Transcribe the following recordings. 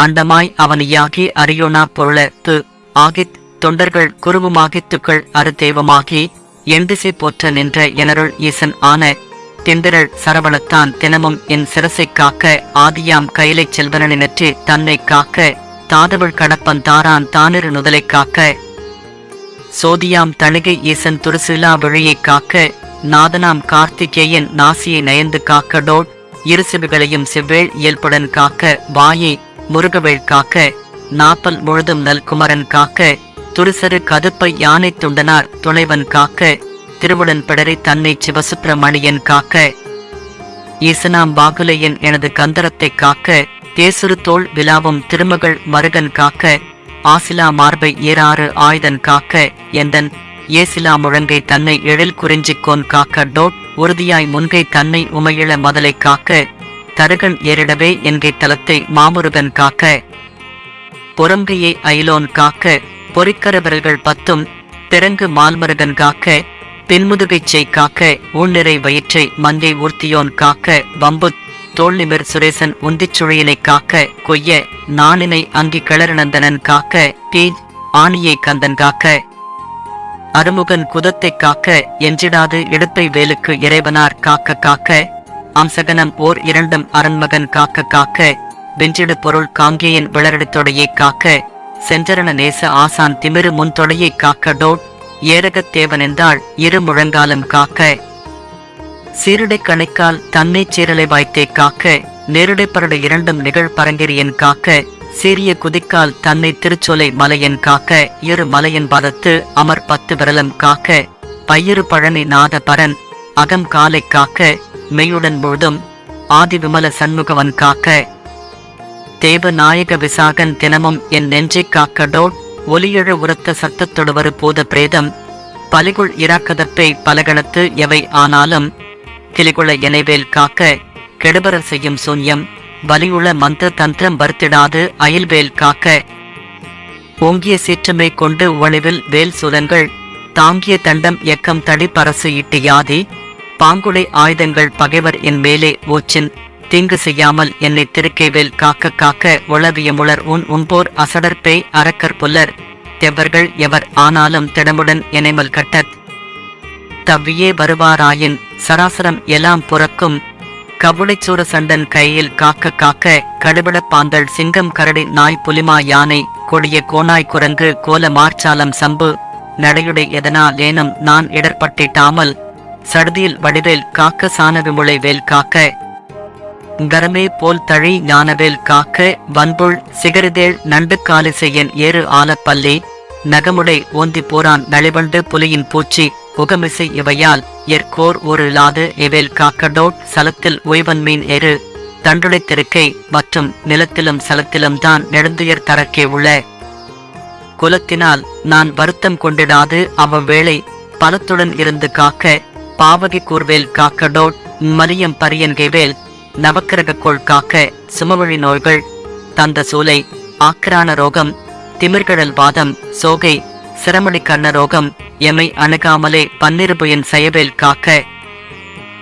அண்டமாய் அவனியாகி அரியோனா பொருளத்து ஆகித் தொண்டர்கள் குருவுமாகித்துக்கள் அருதெய்வமாகி எந்திசை போற்ற நின்ற எனருள் ஈசன் ஆன திந்திரள் சரவணத்தான் தினமும் என் சிரசை காக்க ஆதியாம் கைலைச் செல்வனினற்றி தன்னை காக்க தாதவள் கடப்பன் தாரான் தானிரு நுதலைக் காக்க. சோதியாம் தணிகை ஈசன் துருசிலா விழியை காக்க நாதனாம் கார்த்திகேயன் நாசியை நயந்து காக்க டோட் இருசிவுகளையும் செவ்வேள் இயல்புடன் காக்க வாயை முருகவேள் காக்க நாப்பல் முழுதும் நல் குமரன் காக்க துருசரு கதுப்பை யானை துண்டனார் துணைவன் காக்க திருவுடன் பிடரை தன்னை சிவசுப்பிரமணியன் காக்க. ஈசனாம் பாகுலையன் எனது கந்தரத்தை காக்க தேசுரு தோல் விலாவும் திருமகள் மருகன் காக்க ஆசிலா மார்பை ஏறாறு ஆயுதன் காக்க எந்தன் ஏசிலா முழங்கை தன்னை எழில் குறிஞ்சிக்கோன் காக்க டோட் உறுதியாய் முன்கை தன்னை உமையிழ மதலை காக்க தருகன் ஏறிடவே என்கை தலத்தை மாமுருகன் காக்க பொறங்கையை அயிலோன் காக்க பொறிக்கரவர்கள் பத்தும் பிறங்கு மால்மருகன் காக்க பின்முதுகைச்சை காக்க ஊழ்நிறை வயிற்றை மந்தை ஊர்த்தியோன் காக்க வம்பு தோல்நிமிர் சுரேசன் உந்திச்சுழையினை காக்க கொய்ய நாணினை அங்கி கிளறுநந்தனன் காக்க பீஜ் ஆணியை கந்தன் காக்க அருமுகன் குதத்தை காக்க எஞ்சிடாது இடுப்பை வேலுக்கு இறைவனார் காக்க காக்க அம்சகனம் ஓர் இரண்டும் அரண்மகன் காக்க காக்க வென்றிடு பொருள் காங்கேயன் விளரடித்தொடையைக் காக்க செஞ்சரண நேச ஆசான் திமிரு முன்தொடையை காக்க டோட் ஏரகத்தேவன் என்றால் இரு முழங்காலம் காக்க. சீருடை கணைக்கால் தன்னை சீரலை வாய்த்தே காக்க நேருடை பரடு இரண்டும் நிகழ் பரங்கிரியன் காக்க சீரிய குதிக்கால் தன்னை திருச்சொலை மலையன் காக்க இரு மலையன் பதத்து அமர் பத்து விரலம் காக்க பயிறு பழனி நாத பரன் அகம் காலை காக்க மெய்யுடன் போதும் ஆதி விமல சண்முகவன் காக்க. தேவ நாயக விசாகன் தினமும் என் நெஞ்சை காக்கடோ ஒலியெழு ஒலியழ உரத்த சத்தத்தொடுவரு போத பிரேதம். பலிகுள் இராக்கதற்பை பலகணத்து எவை ஆனாலும் கிளிகுள எனைவேல் காக்க கெடுபர செய்யும் சூன்யம் வலியுள மந்திர தந்திரம் வருத்திடாது அயல்வேல் காக்க. ஓங்கிய சீற்றமை கொண்டு உவணிவில் வேல் சுலங்கள் தாங்கிய தண்டம் எக்கம் தடி பரசு இட்டு யாதி பாங்குடை ஆயுதங்கள் பகைவர் என் மேலே ஓச்சின் தீங்கு செய்யாமல் என்னை திருக்கைவேல் காக்க காக்க உளவிய முளர் உன் உன்போர் அசடர்பே அரக்கர் புல்லர் தெவர்கள் எவர் ஆனாலும் திடமுடன் எனைமல் கட்டத். தவ்வியே வருவாராயின் சராசரம் எல்லாம் புறக்கும் கவுளைச்சூர சண்டன் கையில் காக்க காக்க கடுபட பாந்தல் சிங்கம் கரடி நாய் புலிமா யானை கொடிய கோனாய் குரங்கு கோல மார்ச்சாலம் சம்பு நடையுடை எதனால் ஏனும் நான் இடர்பட்டிட்டாமல் சடுதியில் வடிவேல் காக்க சானவிமுளை வேல் காக்க. கரமே போல் தழி ஞானவேல் காக்க. வன்புள் சிகரிதேள் நண்டு காலிசையன் ஏறு ஆலப்பள்ளி நகமுடை ஓந்தி போரான் நளிவண்டு புலியின் பூச்சி. புகமிசை இவையால் எற்கோர் ஒரு இல்லாது எவேல் காக்கடோட் சலத்தில் ஓய்வன் மீன் எரு தண்டுடை திருக்கை மற்றும் நிலத்திலும் சலத்திலும் தான் நெடுந்துயர் தரக்கே உள்ள. குலத்தினால் நான் வருத்தம் கொண்டிடாது அவ்வவேளை பலத்துடன் இருந்து காக்க. பாவகி கூர்வேல் காக்கடோட் மலியம் பரியன்கைவேல் நவக்கிரகக்கோள் காக்க சுமவழி நோய்கள் தந்த சூலை ஆக்கிரான ரோகம் திமிர்கடல் வாதம் சோகை சிரமடி கண்ண ரோகம் எமை அணுகாமலே பன்னிருபுயன் செயவேல் காக்க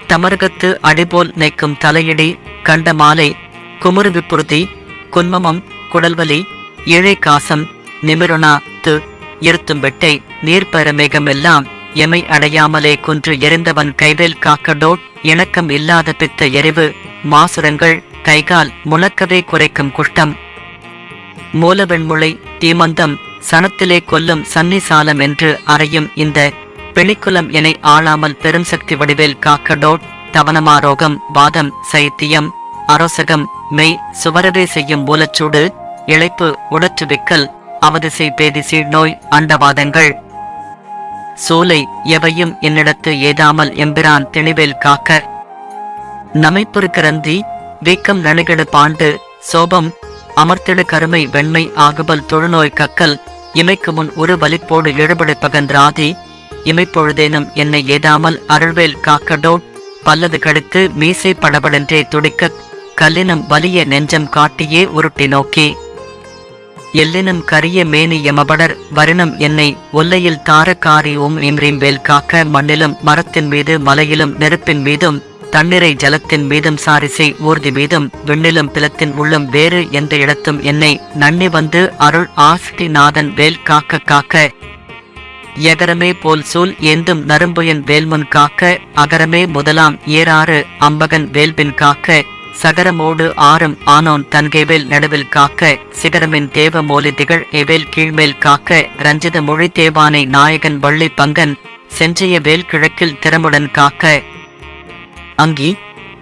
தமருகத்து அடிபோல் நைக்கும் தலையிடி கண்ட மாலை குமுறு விப்புறுதி குன்மமம் குடல்வலி இழை காசம் நிமிருணா து இருத்தும் வெட்டை நீர்ப்பரமேகமெல்லாம் எமை அடையாமலே குன்று எரிந்தவன் கைவேல் காக்கடோட் இணக்கம் இல்லாத பித்த எரிவு மாசுரங்கள் கைகால் முழக்கவே குறைக்கும் குஷ்டம். மூலவெண்முளை தீமந்தம் சனத்திலே கொல்லும் சன்னிசாலம் என்று அறையும் இந்த பிணிக்குலம் எனை ஆளாமல் பெரும் சக்தி வடிவேல் காக்கடோட் தவனமாரோகம் வாதம் சைத்தியம் அரோசகம் மெய் சுவரவே செய்யும் மூலச்சூடு இழைப்பு உடற்று விக்கல் அவதிசை பேதிசை நோய் அண்டவாதங்கள். சூலை எவையும் என்னிடத்து ஏதாமல் எம்பிரான் தெளிவில் காக்க. நமைப்புறு கரந்தி வீக்கம் நணுகெடு பாண்டு சோபம் அமர்த்திடு கருமை வெண்மை ஆகுபல் தொழுநோய் கக்கல். இமைக்கு முன் ஒரு வலிப்போடு இழுபடு பகன்றாதி. இமைப்பொழுதேனும் என்னை ஏதாமல் அருள்வேல் காக்கடோட் பல்லது கடித்து மீசை படபடென்றே துடிக்க கல்லினம் வலிய நெஞ்சம் காட்டியே உருட்டி நோக்கி. எல்லினும் கரிய மேனி எமபடர் வருணம் என்னை ஒல்லையில் தாரகாரி ஓம் இம்ரீம் வேல் காக்க மண்ணிலும் மரத்தின் மீது மலையிலும் நெருப்பின் மீதும் தண்ணீரை ஜலத்தின் மீதும் சாரிசை ஊர்தி மீதும் விண்ணிலும் பிலத்தின் உள்ளம் வேறு எந்த இடத்தும் என்னை நன்னி வந்து அருள் ஆஸ்தி வேல் காக்க காக்க எகரமே போல் சூல் ஏந்தும் நரும்புயன் வேல்முன் காக்க அகரமே முதலாம் ஏறாறு அம்பகன் வேல்பின் காக்க சகரமோடு ஆரம் ஆனோன் தன்கைவேல் நடுவில் காக்க சிகரமின் தேவ மோலி திகழ் எவேல் கீழ்மேல் காக்க ரஞ்சித மொழி தேவானை நாயகன் வள்ளி பங்கன் சென்றைய வேல் கிழக்கில் திறமுடன் காக்க. அங்கி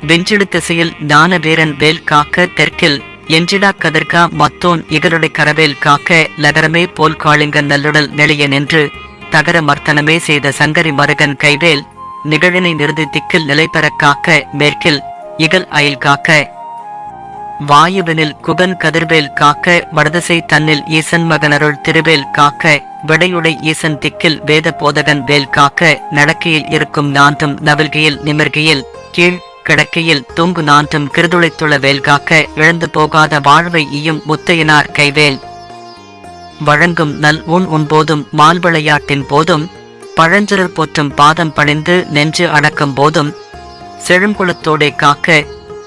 வெஞ்சிடு திசையில் ஞான வீரன் வேல் காக்க தெற்கில் என்றிடா கதிர்கா மத்தோன் இகருடை கரவேல் காக்க லகரமே போல் காளிங்க நல்லுடல் நெளிய நின்று தகர மர்த்தனமே செய்த சங்கரி மருகன் கைவேல் நிகழினை நிறுதி திக்கில் நிலை பெற காக்க மேற்கில் இகல் அயில் காக்க. வாயுவினில் குகன் கதிர்வேல் காக்க வடதிசை தன்னில் ஈசன் மகனருள் திருவேல் காக்க விடையுடை ஈசன் திக்கில் வேத போதகன் வேல் காக்க நடக்கையில் இருக்கும் நான்றும் நவில்கையில் நிமிர்கையில் கீழ் கிடக்கையில் தூங்கு நான்றும் கிருதுளைத்துள்ள வேல் காக்க இழந்து போகாத வாழ்வை ஈயும் முத்தையனார் கைவேல். வழங்கும் நல் உண் உண்போதும் மால் விளையாட்டின் போதும் பழஞ்சிறர் போற்றும் பாதம் பணிந்து நெஞ்சு அடக்கும் போதும் செழும்புலத்தோடே காக்க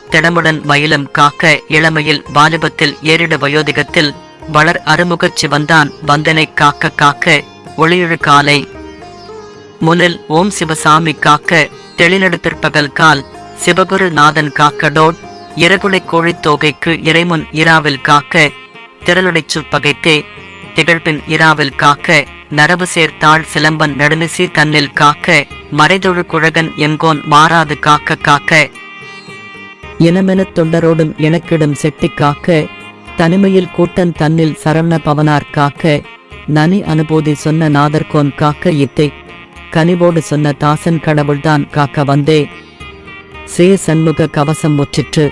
திடமுடன் மயிலும் காக்க இளமையில் வாலிபத்தில் ஏறிட வயோதிகத்தில் வளர் அருமுகச் சிவந்தான் வந்தனை காக்க காக்க ஒளியழு காலை. முனில் ஓம் சிவசாமி காக்க தெளிநடுத்திற்பகல் கால் சிவகுரு நாதன் காக்கடோட் இரகுலை கோழித் தோகைக்கு இறைமுன் இராவில் காக்க திரளுடைச் சுப்பகைத்தே திகழ்பின் இராவில் காக்க நரவு சேர்த்தாள் சிலம்பன் நடுநிசி தன்னில் காக்க மறைதொழு குழகன் எங்கோன் மாறாது காக்க காக்க. இனமெனத் தொண்டரோடும் எனக்கிடும் செட்டி காக்க. தனிமையில் கூட்டன் தன்னில் சரவண பவனார் காக்க. நனி அனுபூதி சொன்ன நாதர்கோன் காக்க இத்தை. கனிவோடு சொன்ன தாசன் கடவுள்தான் காக்க வந்தே. சே சண்முக கவசம் முற்றிற்று.